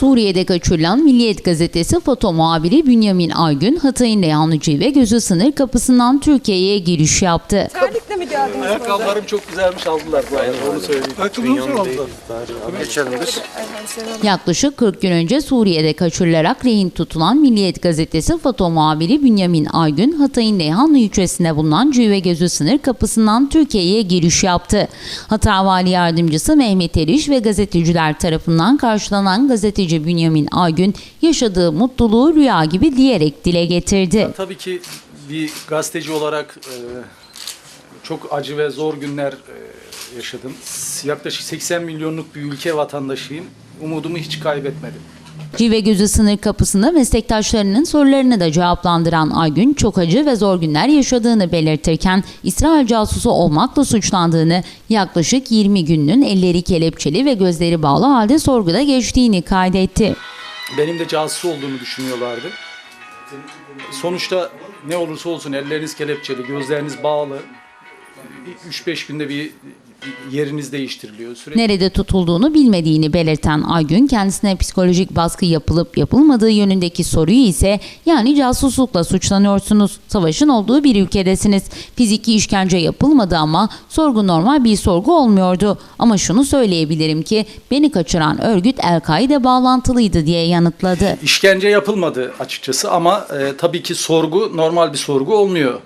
Suriye'de kaçırılan Milliyet Gazetesi foto muhabiri Bünyamin Aygün, Hatay'ın Reyhanlıcı ve Gözü sınır kapısından Türkiye'ye giriş yaptı. Mi geldiniz? Ayakkabılarım çok güzelmiş aldılar bu arada onu söyleyeyim. Ayakkabınızı mı aldılar? Geçelim biz. Yaklaşık 40 gün önce Suriye'de kaçırılarak rehin tutulan Milliyet Gazetesi foto muhabiri Bünyamin Aygün, Hatay'ın Reyhanlı ilçesinde bulunan Cüve Gözü sınır kapısından Türkiye'ye giriş yaptı. Hatay Vali Yardımcısı Mehmet Eriş ve gazeteciler tarafından karşılanan gazeteci Bünyamin Aygün yaşadığı mutluluğu rüya gibi diyerek dile getirdi. Tabii ki bir gazeteci olarak e, çok acı ve zor günler e, yaşadım. Yaklaşık 80 milyonluk bir ülke vatandaşıyım. Umudumu hiç kaybetmedim. Cive Gözü sınır kapısında meslektaşlarının sorularını da cevaplandıran Aygün çok acı ve zor günler yaşadığını belirtirken İsrail casusu olmakla suçlandığını yaklaşık 20 günün elleri kelepçeli ve gözleri bağlı halde sorguda geçtiğini kaydetti. Benim de casus olduğunu düşünüyorlardı. Sonuçta ne olursa olsun elleriniz kelepçeli, gözleriniz bağlı. 3-5 günde bir yeriniz değiştiriliyor. Sürekli Nerede tutulduğunu bilmediğini belirten Aygün kendisine psikolojik baskı yapılıp yapılmadığı yönündeki soruyu ise yani casuslukla suçlanıyorsunuz. Savaşın olduğu bir ülkedesiniz. Fiziki işkence yapılmadı ama sorgu normal bir sorgu olmuyordu. Ama şunu söyleyebilirim ki beni kaçıran örgüt El-Kaide bağlantılıydı diye yanıtladı. İşkence yapılmadı açıkçası ama e, tabii ki sorgu normal bir sorgu olmuyor.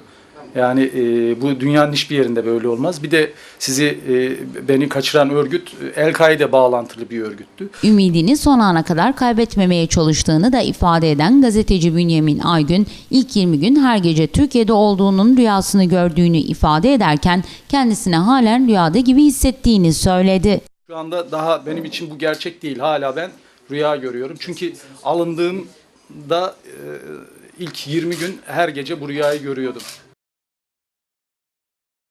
Yani e, bu dünyanın hiçbir yerinde böyle olmaz. Bir de sizi e, beni kaçıran örgüt e, El-Kaide bağlantılı bir örgüttü. Ümidini son ana kadar kaybetmemeye çalıştığını da ifade eden gazeteci Bünyamin Aygün, ilk 20 gün her gece Türkiye'de olduğunun rüyasını gördüğünü ifade ederken kendisine halen rüyada gibi hissettiğini söyledi. Şu anda daha benim için bu gerçek değil. Hala ben rüya görüyorum. Çünkü alındığımda e, ilk 20 gün her gece bu rüyayı görüyordum.